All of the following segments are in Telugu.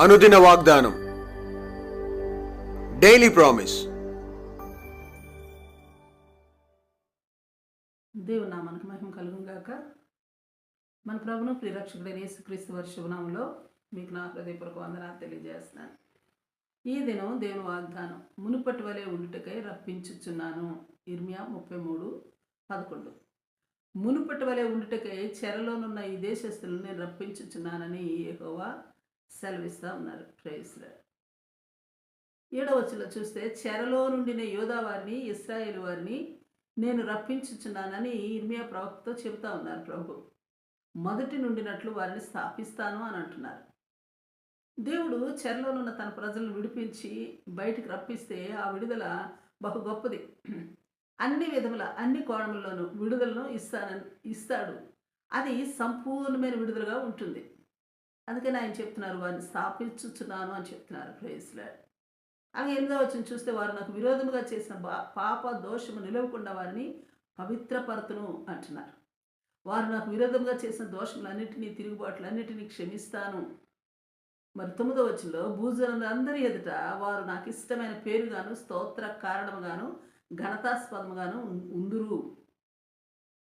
అనుదిన వాగ్దానం. డైలీ ప్రామిస్ దేవుని నామానికి మహిమ కలుగును గాక. మన ప్రభును ప్రిరక్షకుడైన యేసుక్రీస్తు వర్షభనామంలో మీకు నా హృదయపూర్వక వందనాలు తెలియజేస్తున్నాను. ఈ దినం దేవుని వాగ్దానం మునుపటి వలె ఉండుటకై రప్పించుచున్నాను. ఇర్మియా ముప్పై మూడు పదకొండు. మునుపటి వలె ఉండుటకై చెరలోనున్న ఈ దేశస్తులను నేను రప్పించుచున్నానని ఏహోవా సెలవిస్తా ఉన్నారు ప్రేస్లర్ ఏడవచ్చులో చూస్తే చెరలో నుండిన యోధా వారిని ఇస్రాయేల్ వారిని నేను రప్పించుచున్నానని ఇర్మియా ప్రవక్తతో చెబుతా ఉన్నారు ప్రభు. మొదటి నుండినట్లు వారిని స్థాపిస్తాను అని అంటున్నారు. దేవుడు చెరలోనున్న తన ప్రజలను విడిపించి బయటికి రప్పిస్తే ఆ విడుదల బహు గొప్పది. అన్ని విధముల అన్ని కోణముల్లోనూ విడుదలను ఇస్తానని ఇస్తాడు. అది సంపూర్ణమైన విడుదలగా ఉంటుంది. అందుకని ఆయన చెప్తున్నారు వారిని స్థాపించుచున్నాను అని చెప్తున్నారు ప్రేస్లాడ్ అలాగే ఎనిమిదో వచ్చిన చూస్తే వారు నాకు విరోధముగా చేసిన బా పాప దోషము నిలవకుండా వారిని పవిత్రపరతును అంటున్నారు. వారు నాకు విరోధంగా చేసిన దోషములన్నిటినీ తిరుగుబాట్లన్నిటినీ క్షమిస్తాను. మరి తొమ్మిదో వచ్చిలో భూజనులందరి ఎదుట వారు నాకు ఇష్టమైన పేరుగాను స్తోత్ర కారణముగాను ఘనతాస్పదముగాను ఉందురు.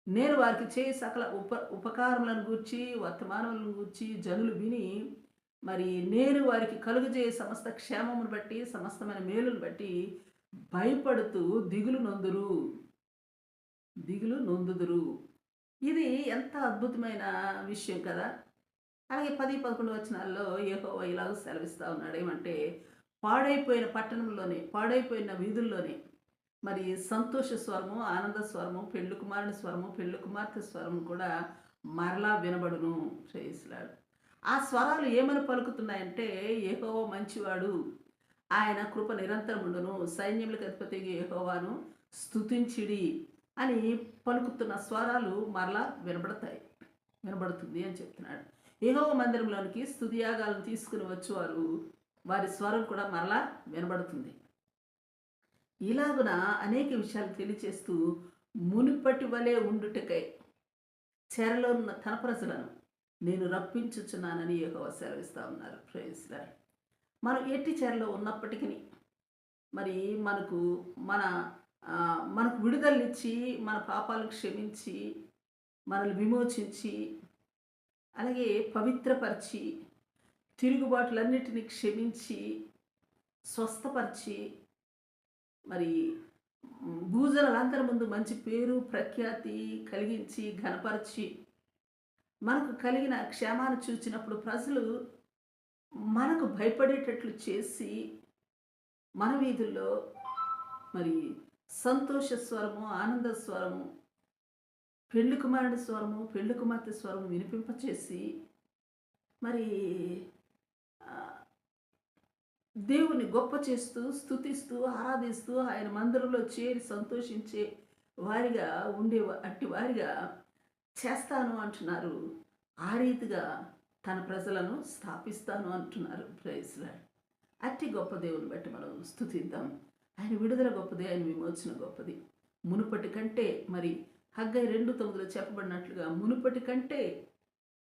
నేను వారికి చేయి సకల ఉప ఉపకారములను గూర్చి వర్తమానములను గూర్చి జనులు విని మరి నేను వారికి కలుగజేయ సమస్త క్షేమమును బట్టి సమస్తమైన మేలును బట్టి భయపడుతూ దిగులు నొందురు. దిగులు నొందుదురు. ఇది ఎంత అద్భుతమైన విషయం కదా! అలాగే పది పదకొండు వచనాల్లో ఏహో ఇలాగ సెలవిస్తూ ఉన్నాడు. ఏమంటే పాడైపోయిన పట్టణంలోనే పాడైపోయిన వీధుల్లోనే మరి సంతోష స్వరము ఆనంద స్వరము పెళ్ళి కుమారుని స్వరము పెళ్ళి కుమార్తె స్వరము కూడా మరలా వినబడును శ్రేయస్లాడు ఆ స్వరాలు ఏమని పలుకుతున్నాయంటే ఏహోవో మంచివాడు ఆయన కృప నిరంతరం ఉండును సైన్యములకు అధిపతి ఏహోవాను స్థుతించిడి అని పలుకుతున్న స్వరాలు మరలా వినబడతాయి వినబడుతుంది అని చెప్తున్నాడు. ఏహోవ మందిరంలోనికి స్థుతియాగాలను తీసుకుని వచ్చేవారు వారి స్వరం కూడా మరలా వినబడుతుంది. ఇలాగున అనేక విషయాలు తెలియచేస్తూ మునిపటి వలె ఉండుటకై చెరలో ఉన్న తన ప్రజలను నేను రప్పించుచున్నానని యెహోవా సెలవిస్తూ ఉన్నారు. ప్రయోజనాలు మనం ఎట్టి చెరలో ఉన్నప్పటికీ మరి మనకు మన మనకు విడుదలనిచ్చి మన పాపాలను క్షమించి మనల్ని విమోచించి అలాగే పవిత్రపరిచి తిరుగుబాటులన్నిటినీ క్షమించి స్వస్థపరిచి మరి భూజల భూజనులందరి ముందు మంచి పేరు ప్రఖ్యాతి కలిగించి ఘనపరిచి మనకు కలిగిన క్షేమాన్ని చూచినప్పుడు ప్రజలు మనకు భయపడేటట్లు చేసి మన వీధుల్లో మరి సంతోష స్వరము ఆనంద స్వరము పెళ్ళి కుమారుడి స్వరము పెళ్ళి కుమార్తె స్వరము వినిపింపచేసి మరి దేవుని గొప్ప చేస్తూ స్థుతిస్తూ ఆరాధిస్తూ ఆయన మందిరంలో చేరి సంతోషించే వారిగా ఉండే అట్టి వారిగా చేస్తాను అంటున్నారు. ఆ రీతిగా తన ప్రజలను స్థాపిస్తాను అంటున్నారు. ప్రైజ్లా అట్టి గొప్ప దేవుని బట్టి మనం స్థుతిద్దాం ఆయన విడుదల గొప్పది ఆయన విమోచన గొప్పది. మునుపటి కంటే మరి హగ్గై రెండు తొమ్మిదిలో చెప్పబడినట్లుగా మునుపటి కంటే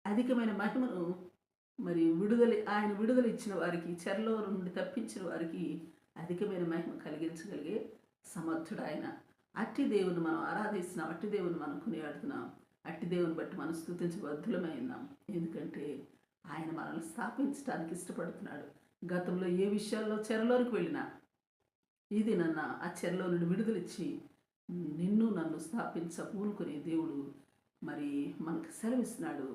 అధికమైన మహిమను మరి విడుదల ఆయన విడుదల ఇచ్చిన వారికి చెరలో నుండి తప్పించిన వారికి అధికమైన మహిమ కలిగించగలిగే సమర్థుడు ఆయన అట్టి దేవుని మనం ఆరాధిస్తున్నాం అట్టి దేవుని మనం కొనియాడుతున్నాం అట్టి దేవుని బట్టి మనం స్థుతించబద్ధులమై ఉన్నాం. ఎందుకంటే ఆయన మనల్ని స్థాపించడానికి ఇష్టపడుతున్నాడు. గతంలో ఏ విషయాల్లో చెరలోనికి వెళ్ళినా ఇది నన్న ఆ చెరలో నుండి విడుదలిచ్చి నిన్ను నన్ను స్థాపించ పూనుకునే దేవుడు మరి మనకు సెలవిస్తున్నాడు.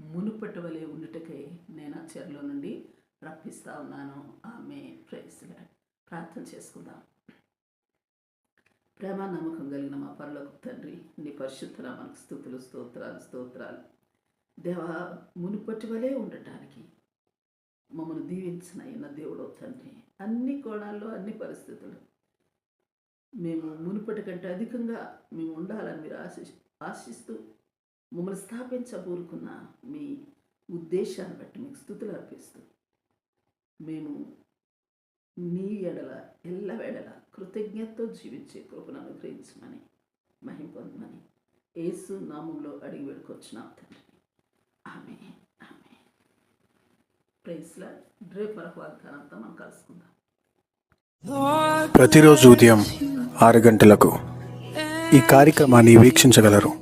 మునుపటి వలె ఉండుటకై నేను ఆ చెరలో నుండి రప్పిస్తా ఉన్నాను. ఆమె ప్రైస్లా ప్రార్థన చేసుకుందాం. ప్రేమ నమ్మకం కలిగిన మా పరలోక తండ్రి నీ పరిశుద్ధ మనకు స్థుతులు స్తోత్రాలు స్తోత్రాలు. దేవా మునుపటి వలె ఉండటానికి మమ్మల్ని దీవించిన అయిన దేవుడు తండ్రి అన్ని కోణాల్లో అన్ని పరిస్థితులు మేము మునుపటి కంటే అధికంగా మేము ఉండాలని మీరు ఆశి ఆశిస్తూ మమ్మల్ని స్థాపించబోరుకున్న మీ ఉద్దేశాన్ని బట్టి మీకు స్థుతులు అర్పిస్తూ మేము నీ ఎడల ఎల్లవేళల కృతజ్ఞతతో జీవించే కృపను అనుగ్రహించమని మహిం పొందమని ఏసు నామంలో అడిగి వేడుకొచ్చిన తండ్రి. ఆమె ఆమె ప్రైస్లా రేపు మరొక వాగ్దానంతో మనం కలుసుకుందాం. ప్రతిరోజు ఉదయం ఆరు గంటలకు ఈ కార్యక్రమాన్ని వీక్షించగలరు.